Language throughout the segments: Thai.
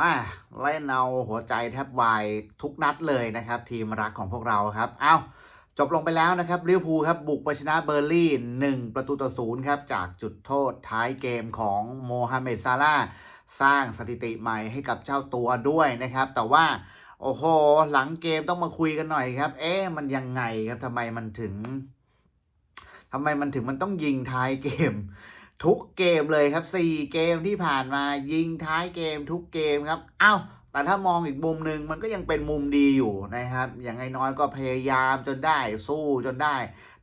มาเล่เอาหัวใจแทบวายทุกนัดเลยนะครับ ทีมรักของพวกเราครับ เอาจบลงไปแล้วนะครับลิเวอร์พูลครับ บุกไปชนะเบอร์ลี่ 1 ประตูต่อศูนย์ครับ จากจุดโทษท้ายเกมของโมฮัมเหม็ดซาลาสร้างสถิติใหม่ให้กับเจ้าตัวด้วยนะครับ แต่ว่าโอ้โห หลังเกมต้องมาคุยกันหน่อยครับ เอ๊ะมันยังไงครับทำไมมันถึงทำไมมันถึงมันต้องยิงท้ายเกม ทุกเกมเลยครับ 4 เกมที่ผ่านมายิงท้ายเกมทุกเกมครับ เอ้า แต่ถ้ามองอีกมุมหนึ่งมันก็ยังเป็นมุมดีอยู่นะครับ อย่างน้อยก็พยายามจนได้สู้จนได้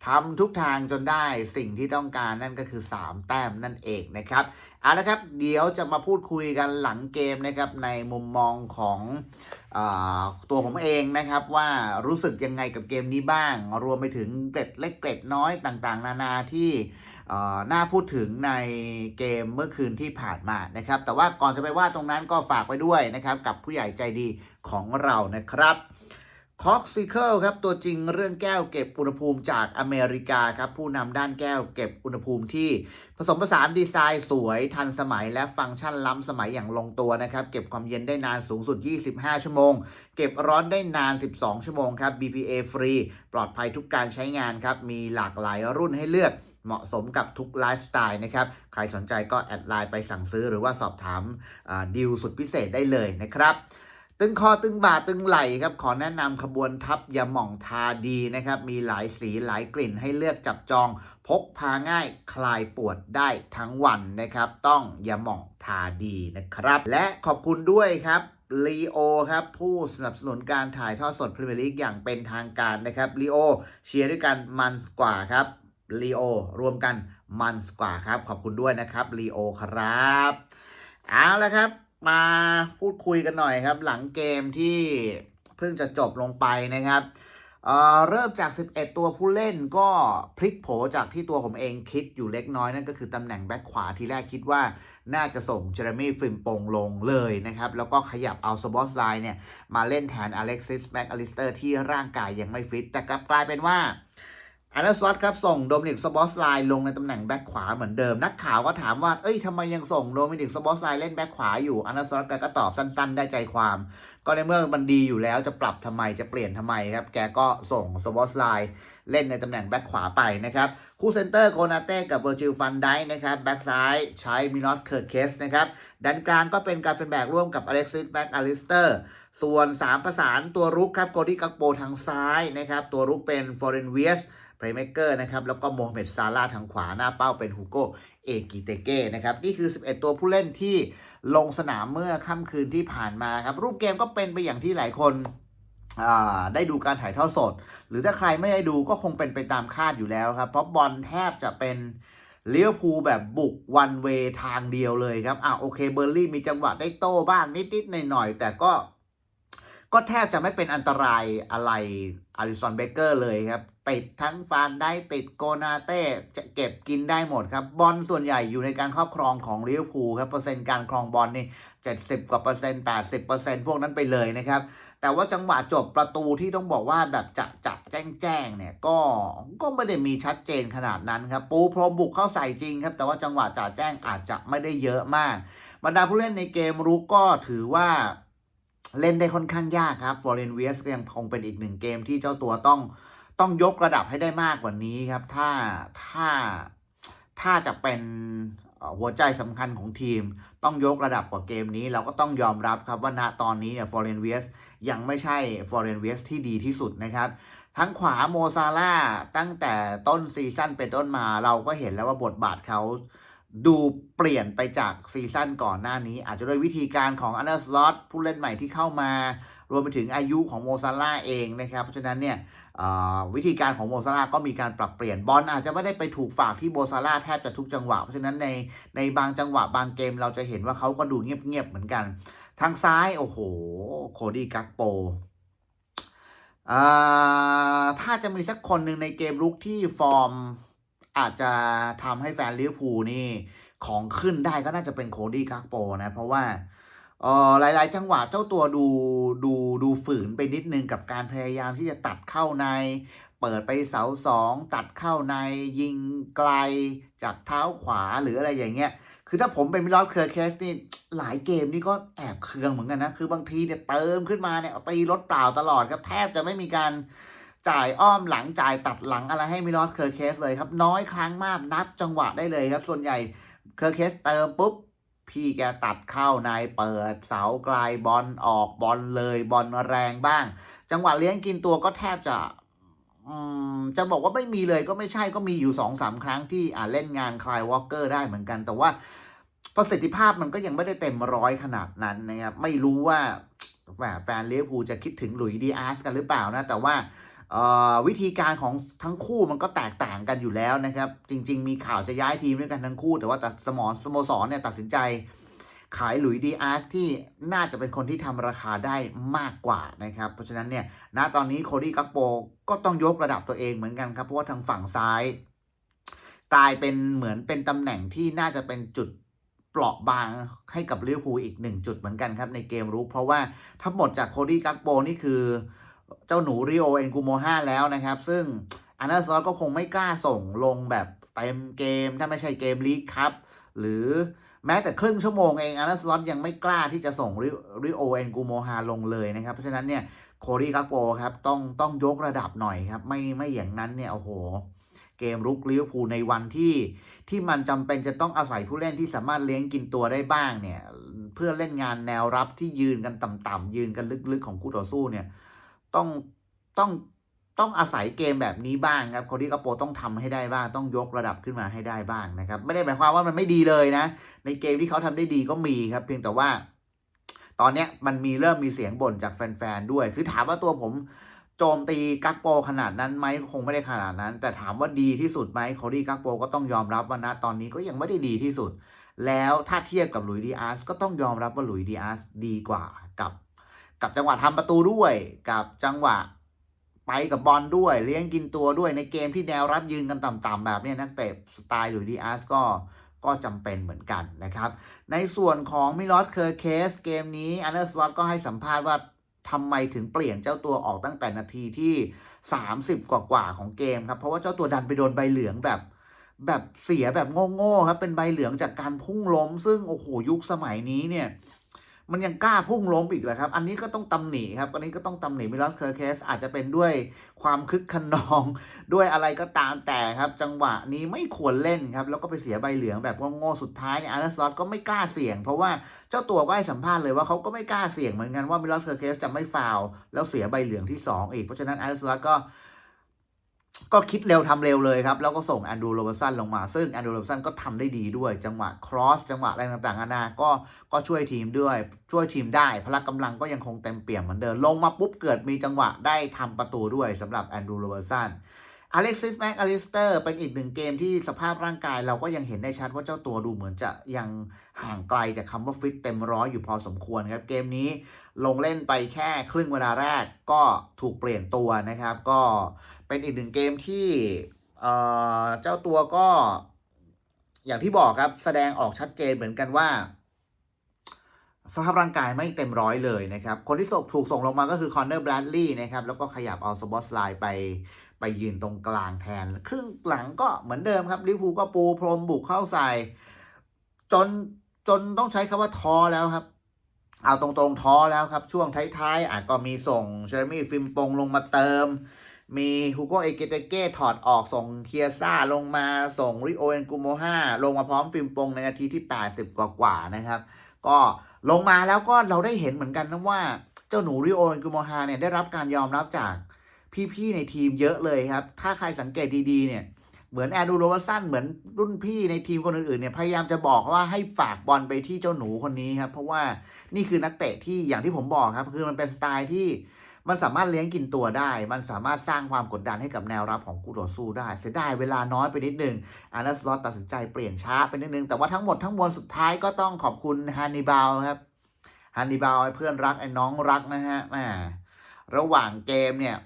ทำทุกทางจนได้สิ่งที่ต้องการนั่นก็คือ 3 แต้มนั่นเองนะครับเอาละครับ เดี๋ยวจะมาพูดคุยกันหลังเกมนะครับในมุมมองของอตัวผมเองนะครับว่ารู้สึกยังไงกับเกมนี้บ้าง รวมไปถึงเกร็ดเล็กเกร็ดน้อยต่างๆ นานาที่น่าพูดถึงในเกมเมื่อคืนที่ผ่านมานะครับ แต่ว่าก่อนจะไปว่าตรงนั้นก็ฝากไว้ด้วยนะครับกับผู้ใหญ่ใจดีของเรานะครับ คอกซิเคิลครับตัวจริงเรื่องแก้วเก็บอุณหภูมิจากอเมริกาครับผู้นำด้านแก้วเก็บอุณหภูมิที่ผสมผสานดีไซน์สวยทันสมัยและฟังก์ชันล้ำสมัยอย่างลงตัวนะครับ เก็บความเย็นได้นานสูงสุด 25 ชั่วโมง เก็บร้อนได้นาน 12 ชั่วโมงครับ BPA ฟรี ปลอดภัยทุกการใช้งานครับ มีหลากหลายรุ่นให้เลือกเหมาะสมกับทุกไลฟ์สไตล์นะครับ ใครสนใจก็แอดไลน์ไปสั่งซื้อหรือว่าสอบถามดีลสุดพิเศษได้เลยนะครับ ตึงคอตึงบ่าตึงไหล่ครับขอแนะนำขบวนทับยาหม่องทาดีนะครับ มีหลายสีหลายกลิ่นให้เลือกจับจอง พกพาง่ายคลายปวดได้ทั้งวันนะครับ ต้องยาหม่องทาดีนะครับ และขอบคุณด้วยครับลีโอครับผู้สนับสนุนการถ่ายทอดสดพรีเมียร์ลีกอย่างเป็นทางการนะครับลีโอเชียร์ด้วยกันมันกว่าครับลีโอรวมกันมันกว่าครับ ขอบคุณด้วยนะครับลีโอครับ เอาละครับ มาพูดคุยกันหน่อยครับ หลังเกมที่เพิ่งจะจบลงไปนะครับเเริ่มจาก 11 ตัวผู้เล่นก็พลิกโผจากที่ตัวผมเองคิดอยู่เล็กน้อยนั่นก็คือตำแหน่งแบ็คขวาทีแรกคิดว่าน่าจะส่งเจอร์มี่ฟิมปงลงเลยนะครับ แล้วก็ขยับเอาสบอสไลน์เนี่ย มาเล่นแทนอเล็กซิสแบ็กอลิสเตอร์ที่ร่างกายยังไม่ฟิต แต่กลับกลายเป็นว่า อาร์เนสลอตครับ ส่งโดมินิกสบอสไลน์ลงในตำแหน่งแบ็คขวาเหมือนเดิม นักข่าวก็ถามว่า เอ้ยทำไมยังส่งโดมินิกสบอสไลน์เล่นแบ็คขวาอยู่อาร์เนสลอตก็ตอบสั้นๆ ได้ใจความ ก็ในเมื่อมันดีอยู่แล้วจะปรับทำไมจะเปลี่ยนทำไมครับ แกก็ส่งสบอสไลน์เล่นในตำแหน่งแบ็คขวาไปนะครับ คู่เซนเตอร์โคนาเต้กับเวอร์จิลฟันได้นะครับ แบ็คซ้ายใช้มินอตเคิร์เคสนะครับดันกลางก็เป็นการเฟนแบกร่วมกับอเล็กซิสแบ็กอลิสเตอร์ส่วน 3 ประสานตัวรุกครับโกดี้กักโปทางซ้ายนะครับตัวรุกเป็นฟอร์เรนเวียส เพลย์เมเกอร์นะครับแล้วก็โมฮัมเหม็ดซาลาทางขวาหน้าเป้าเป็นฮูโกเอกิเตเก้นะครับนี่คือ 11 ตัวผู้เล่นที่ลงสนามเมื่อค่ำคืนที่ผ่านมาครับรูปเกมก็เป็นไปอย่างที่หลายคนได้ดูการถ่ายทอดสด หรือถ้าใครไม่ได้ดูก็คงเป็นไปตามคาดอยู่แล้วครับ เพราะบอลแทบจะเป็นเลี้ยวภูแบบบุกวันเวทางเดียวเลยครับอ่าโอเคเบอร์ลี่มีจังหวะได้โต้บ้างนิดๆหน่อยๆแต่ก็ ก็แทบจะไม่เป็นอันตรายอะไร อาริสันเบเกอร์เลยครับ ติดทั้งฟานได้ติดโกนาเต้จะเก็บกินได้หมดครับ บอลส่วนใหญ่อยู่ในการครอบครองของลิเวอร์พูลครับ เปอร์เซ็นต์การครองบอลนี่70กว่าเปอร์เซ็นต์80เปอร์เซ็นต์พวกนั้นไปเลยนะครับ แต่ว่าจังหวะจบประตูที่ต้องบอกว่าแบบจะจะแจ้งแจ้งเนี่ยก็ก็ไม่ได้มีชัดเจนขนาดนั้นครับ ปูพรมบุกเข้าใส่จริงครับ แต่ว่าจังหวะจ่าแจ้งอาจจะไม่ได้เยอะมาก บรรดาผู้เล่นในเกมรุกก็ถือว่า เล่นได้ค่อนข้างยากครับฟอร์เรนเวียสก็ยังคงเป็นอีกหนึ่งเกมที่เจ้าตัวต้องต้องยกระดับให้ได้มากกว่านี้ครับ ถ้าถ้าถ้าจะเป็นหัวใจสำคัญของทีม ต้องยกระดับกว่าเกมนี้ เราก็ต้องยอมรับครับว่าณตอนนี้เนี่ยฟอร์เรนเวียสยังไม่ใช่ฟอร์เรนเวียสที่ดีที่สุดนะครับ ทั้งขวาโมซาร่าตั้งแต่ต้นซีซั่นเป็นต้นมาเราก็เห็นแล้วว่าบทบาทเขา ดูเปลี่ยนไปจากซีซั่นก่อนหน้านี้ อาจจะด้วยวิธีการของอันเดอร์สลอตผู้เล่นใหม่ที่เข้ามา รวมไปถึงอายุของโมซาร่าเองนะครับ เพราะฉะนั้นเนี่ยวิธีการของโมซาร่าก็มีการปรับเปลี่ยนบอลอาจจะไม่ได้ไปถูกฝากที่โมซาร่าแทบจะทุกจังหวะ เพราะฉะนั้นในในบางจังหวะบางเกมเราจะเห็นว่าเขาก็ดูเงียบๆเหมือนกัน ทางซ้ายโอ้โหโคดี้กักโปอ่าถ้าจะมีสักคนหนึ่งในเกมลุกที่ฟอร์ม อาจจะทำให้แฟนลิเวอร์พูลนี่ของขึ้นได้ก็น่าจะเป็นโคดี้กักโปนะ เพราะว่าเออหลาย ๆ จังหวะเจ้าตัวดูดูดูฝืนไปนิดนึงกับการพยายามที่จะตัดเข้าใน เปิดไปเสาสองตัดเข้าในยิงไกลจากเท้าขวาหรืออะไรอย่างเงี้ยคือถ้าผมเป็นมิลอสเคอร์เคสนี่หลายเกมนี่ก็แอบเคืองเหมือนกันนะ คือบางทีเนี่ยเติมขึ้นมาเนี่ยตีรถเปล่าตลอดครับแทบจะไม่มีการ จ่ายอ้อมหลังจ่ายตัดหลังอะไรให้มิลอสเคอร์เคสเลยครับ น้อยครั้งมากนับจังหวะได้เลยครับ ส่วนใหญ่เคอร์เคสเติมปุ๊บ พี่แกตัดเข้าในเปิดเสาไกลบอลออกบอลเลยบอลแรงบ้าง จังหวะเลี้ยงกินตัวก็แทบจะจะบอกว่าไม่มีเลยก็ไม่ใช่ก็มีอยู่สองสามครั้งที่อ่าเล่นงานคลายวอลเกอร์ได้เหมือนกัน แต่ว่าประสิทธิภาพมันก็ยังไม่ได้เต็มร้อยขนาดนั้นนะครับไม่รู้ว่าแฟนลิเวอร์พูจะคิดถึงหลุยส์ดีอาร์สกันหรือเปล่านะ แต่ว่า วิธีการของทั้งคู่มันก็แตกต่างกันอยู่แล้วนะครับ จริง ๆ มีข่าวจะย้ายทีมด้วยกันทั้งคู่ แต่ว่าแต่สมอสโมสรเนี่ยตัดสินใจขายหลุยดีอาร์สที่น่าจะเป็นคนที่ทำราคาได้มากกว่านะครับ เพราะฉะนั้นเนี่ยณตอนนี้โคดี้กักโปก็ต้องยกระดับตัวเองเหมือนกันครับ เพราะว่าทางฝั่งซ้าย กลายเป็นเหมือนเป็นตำแหน่งที่น่าจะเป็นจุดเปราะบางให้กับลิเวอร์พูลอีกหนึ่งจุดเหมือนกันครับในเกมรุกเพราะว่าทั้งหมดจากโคดี้กักโปนี่คือ เจ้าหนูริโอเอ็นกูโมฮาแล้วนะครับ ซึ่งอันนาซอสก็คงไม่กล้าส่งลงแบบเต็มเกม ถ้าไม่ใช่เกมลีกครับหรือแม้แต่ครึ่งชั่วโมงเองอันนาซอสยังไม่กล้าที่จะส่งริโอเอ็นกูโมฮาลงเลยนะครับ เพราะฉะนั้นเนี่ยโคดี้กักโปครับต้องต้องยกระดับหน่อยครับ ไม่ไม่อย่างนั้นเนี่ยโอ้โห เกมรุกลิเวอร์พูลในวันที่ที่มันจำเป็นจะต้องอาศัยผู้เล่นที่สามารถเลี้ยงกินตัวได้บ้างเนี่ย เพื่อเล่นงานแนวรับที่ยืนกันต่ำๆยืนกันลึกๆของคู่ต่อสู้เนี่ย ต้องต้องต้องอาศัยเกมแบบนี้บ้างครับโคดี้กักโปต้องทำให้ได้บ้าง ต้องยกระดับขึ้นมาให้ได้บ้างนะครับ ไม่ได้หมายความว่ามันไม่ดีเลยนะ ในเกมที่เขาทำได้ดีก็มีครับ เพียงแต่ว่า ตอนเนี้ยมันมีเริ่มมีเสียงบ่นจากแฟนๆด้วย คือถามว่าตัวผมโจมตีกักโปขนาดนั้นไหมคงไม่ได้ขนาดนั้น แต่ถามว่าดีที่สุดไหมโคดี้กักโปก็ต้องยอมรับว่านะตอนนี้ก็ยังไม่ได้ดีที่สุด แล้วถ้าเทียบกับหลุยส์ดีอาร์สก็ต้องยอมรับว่าหลุยส์ดีอาร์สดีกว่า กับจังหวะทำประตูด้วย กับจังหวะไปกับบอลด้วย เลี้ยงกินตัวด้วยในเกมที่แนวรับยืนกันต่ำๆแบบนี้นักเตะสไตล์หลุยส์ดีอาร์สก็ก็จำเป็นเหมือนกันนะครับ ในส่วนของมิลอสเคอร์เคสเกมนี้อันเดอร์สลอตก็ให้สัมภาษณ์ว่าทำไมถึงเปลี่ยนเจ้าตัวออกตั้งแต่นาทีที่ 30 กว่าๆของเกมครับ เพราะว่าเจ้าตัวดันไปโดนใบเหลืองแบบ แบบเสียแบบโง่ๆครับ เป็นใบเหลืองจากการพุ่งล้ม ซึ่งโอ้โหยุคสมัยนี้เนี่ย มันยังกล้าพุ่งล้มอีกเหรอครับ อันนี้ก็ต้องตำหนิครับ อันนี้ก็ต้องตำหนิมิลอสเคอร์เคสอาจจะเป็นด้วยความคึกขนอง ด้วยอะไรก็ตามแต่ครับ จังหวะนี้ไม่ควรเล่นครับ แล้วก็ไปเสียใบเหลืองแบบโง่ๆสุดท้ายเนี่ยอาร์เนสลอตก็ไม่กล้าเสี่ยง เพราะว่าเจ้าตัวก็ให้สัมภาษณ์เลยว่าเขาก็ไม่กล้าเสี่ยงเหมือนกันว่ามิลอสเคอร์เคสจะไม่ฟาวแล้วเสียใบเหลืองที่ 2 อีก เพราะฉะนั้นอาร์เนสลอตก็ ก็คิดเร็วทำเร็วเลยครับ แล้วก็ส่งแอนดูโรเบอร์สันลงมา ซึ่งแอนดูโรเบอร์สันก็ทำได้ดีด้วย จังหวะครอส จังหวะอะไรต่างๆนานาก็ก็ช่วยทีมด้วย ช่วยทีมได้ พละกำลังก็ยังคงเต็มเปี่ยมเหมือนเดิม ลงมาปุ๊บเกิดมีจังหวะได้ทำประตูด้วยสำหรับแอนดูโรเบอร์สัน อเล็กซิสแม็กอลิสเตอร์เป็นอีกหนึ่งเกมที่สภาพร่างกายเราก็ยังเห็นได้ชัดว่าเจ้าตัวดูเหมือนจะยังห่างไกลจากคำว่าฟิตเต็มร้อยอยู่พอสมควรครับ เกมนี้ลงเล่นไปแค่ครึ่งเวลาแรกก็ถูกเปลี่ยนตัวนะครับ ก็เป็นอีกหนึ่งเกมที่เอ่อเจ้าตัวก็อย่างที่บอกครับแสดงออกชัดเจนเหมือนกันว่า สภาพร่างกายไม่เต็มร้อยเลยนะครับ คนที่ส่งถูกส่งลงมาก็คือคอนเนอร์แบรดลีย์นะครับ แล้วก็ขยับเอาสบอสไลน์ไปไปยืนตรงกลางแทน ครึ่งหลังก็เหมือนเดิมครับลิเวอร์พูก็ปูพรมบุกเข้าใส่ จนจนต้องใช้คำว่าท้อแล้วครับ เอาตรงๆท้อแล้วครับ ช่วงท้ายๆอาจก็มีส่งเชอร์มี่ฟิมปงลงมาเติม มีฮูโกเอเกเตเก้ถอดออกส่งเคียซ่าลงมาส่งริโอเอนกูโมฮาลงมาพร้อมฟิมปงในนาทีที่ 80 กว่าๆนะครับ ก็ลงมาแล้วก็เราได้เห็นเหมือนกันนะว่าเจ้าหนูริโอนกุโมฮาเนี่ยได้รับการยอมรับจากพี่ๆในทีมเยอะเลยครับ ถ้าใครสังเกตดีๆเนี่ยเหมือนแอนดูโรวัสันเหมือนรุ่นพี่ในทีมคนอื่นๆเนี่ยพยายามจะบอกว่าให้ฝากบอลไปที่เจ้าหนูคนนี้ครับ เพราะว่านี่คือนักเตะที่อย่างที่ผมบอกครับ คือมันเป็นสไตล์ที่ มันสามารถเลี้ยงกินตัวได้ มันสามารถสร้างความกดดันให้กับแนวรับของคู่ต่อสู้ได้ เสียดายเวลาน้อยไปนิดนึงอาร์เนสลอตตัดสินใจเปลี่ยนช้าไปนิดนึง แต่ว่าทั้งหมดทั้งมวลสุดท้ายก็ต้องขอบคุณฮันนิบาลครับฮันนิบาลเพื่อนรักไอ้น้องรักนะฮะแหมระหว่างเกมเนี่ย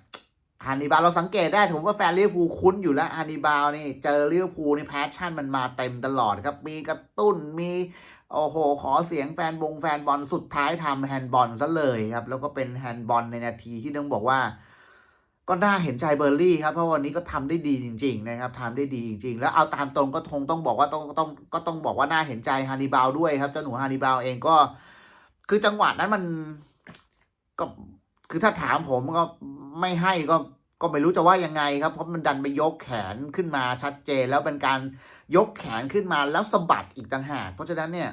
ฮันนิบาลเราสังเกตได้ผมว่าแฟนลิเวอร์พูลคุ้นอยู่แล้วฮันนิบาลนี่เจอลิเวอร์พูลนี่แพชชั่นมันมาเต็มตลอดครับ มีกระตุ้นมีโอ้โห ขอเสียงแฟนบงแฟนบอลสุดท้ายทำแฮนด์บอลซะเลยครับ แล้วก็เป็นแฮนด์บอลในนาทีที่ต้องบอกว่า ก็น่าเห็นใจเบอร์ลี่ครับ เพราะวันนี้ก็ทำได้ดีจริง ๆ นะครับทำได้ดีจริง ๆ แล้วเอาตามตรงก็คงต้องบอกว่าต้องต้องก็ต้องบอกว่าน่าเห็นใจฮานิบาลด้วยครับเจ้าหนูฮานิบาลเองก็ คือจังหวะนั้นมันก็ คือถ้าถามผมก็ไม่ให้ก็ก็ไม่รู้จะว่ายังไงครับ เพราะมันดันไปยกแขนขึ้นมาชัดเจน แล้วเป็นการยกแขนขึ้นมาแล้วสะบัดอีกต่างหากเพราะฉะนั้นเนี่ย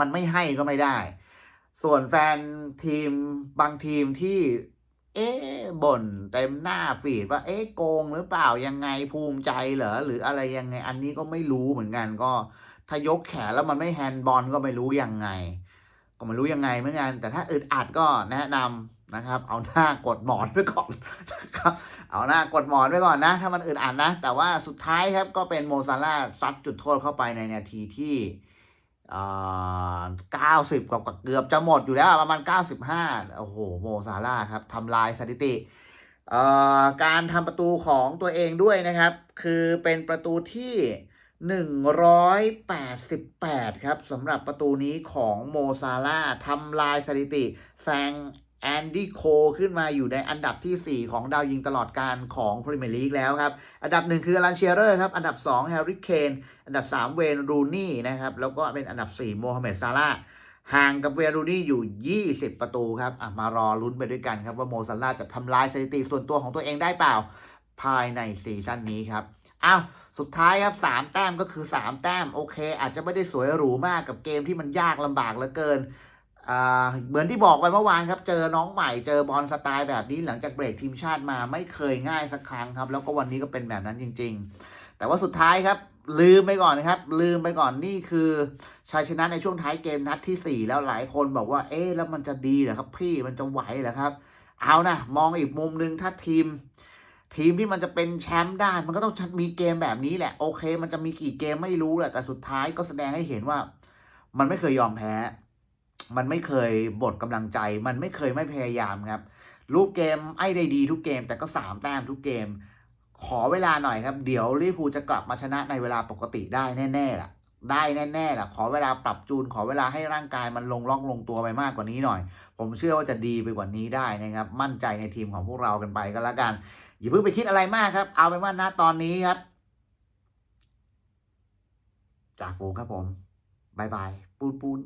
มันไม่ให้ก็ไม่ได้ ส่วนแฟนทีมบางทีมที่ เอ๊ะบ่นเต็มหน้าฟีดว่าเอ๊ะโกงหรือเปล่ายังไงภูมิใจเหรอหรืออะไรยังไง อันนี้ก็ไม่รู้เหมือนกันก็ ถ้ายกแขนแล้วมันไม่แฮนด์บอลก็ไม่รู้ยังไง ก็ไม่รู้ยังไงเหมือนกันแต่ถ้าอึดอัดก็แนะนำ นะครับ เอาหน้ากดหมอนไว้ก่อนนะครับ เอาหน้ากดหมอนไว้ก่อนนะ ถ้ามันอึดอัดนะ แต่ว่าสุดท้ายครับก็เป็นโมซาร่าซัดจุดโทษเข้าไปในนาทีที่เก้าสิบกว่าเกือบจะหมดอยู่แล้วประมาณ95โอ้โห โมซาร่าครับทำลายสถิติ การทำประตูของตัวเองด้วยนะครับ คือเป็นประตูที่188ครับสำหรับประตูนี้ของโมซาร่าทำลายสถิติแซง แอนดี้โคขึ้นมาอยู่ในอันดับที่ 4 ของดาวยิงตลอดการของพรีเมียร์ลีกแล้วครับ อันดับ 1 คืออลันเชียร์เรอร์ครับ อันดับ 2 แฮร์รี่เคน อันดับ 3 เวนรูนี่นะครับ แล้วก็เป็นอันดับ 4 โมฮัมเหม็ดซาร่าห่างกับเวรูนี่อยู่ 20 ประตูครับอะมารอลุ้นไปด้วยกันครับ ว่าโมซาร่าจะทำลายสถิติส่วนตัวของตัวเองได้เปล่า ภายในซีซั่นนี้ครับอ้าวสุดท้ายครับ 3 แต้มก็คือ 3 แต้มโอเค อาจจะไม่ได้สวยหรูมากกับเกมที่มันยากลำบากเหลือเกิน เหมือนที่บอกไปเมื่อวานครับ เจอน้องใหม่เจอบอลสไตล์แบบนี้หลังจากเบรกทีมชาติมาไม่เคยง่ายสักครั้งครับ แล้วก็วันนี้ก็เป็นแบบนั้นจริง ๆ แต่ว่าสุดท้ายครับ ลืมไปก่อนนะครับ ลืมไปก่อนนี่คือชัยชนะในช่วงท้ายเกมนัดที่ 4 แล้วหลายคนบอกว่า เอ๊ะแล้วมันจะดีเหรอครับ พี่มันจะไหวเหรอครับ เอานะมองอีกมุมหนึ่งถ้าทีม ทีมที่มันจะเป็นแชมป์ได้มันก็ต้องมีเกมแบบนี้แหละโอเค มันจะมีกี่เกมไม่รู้แหละแต่สุดท้ายก็แสดงให้เห็นว่า มันไม่เคยยอมแพ้ มันไม่เคยบดกำลังใจ มันไม่เคยไม่พยายามครับรูปเกมไอ้ได้ดีทุกเกม แต่ก็สามแต้มทุกเกม ขอเวลาหน่อยครับ เดี๋ยวลิเวอร์พูลจะกลับมาชนะในเวลาปกติได้แน่ๆล่ะ ได้แน่ๆล่ะ ขอเวลาปรับจูน ขอเวลาให้ร่างกายมันลงล็อกลงตัวไปมากกว่านี้หน่อย ผมเชื่อว่าจะดีไปกว่านี้ได้นะครับ มั่นใจในทีมของพวกเรากันไปก็แล้วกัน อย่าเพิ่งไปคิดอะไรมากครับ เอาเป็นว่าณตอนนี้ครับจากฝูงครับผมบายบายปูนปูน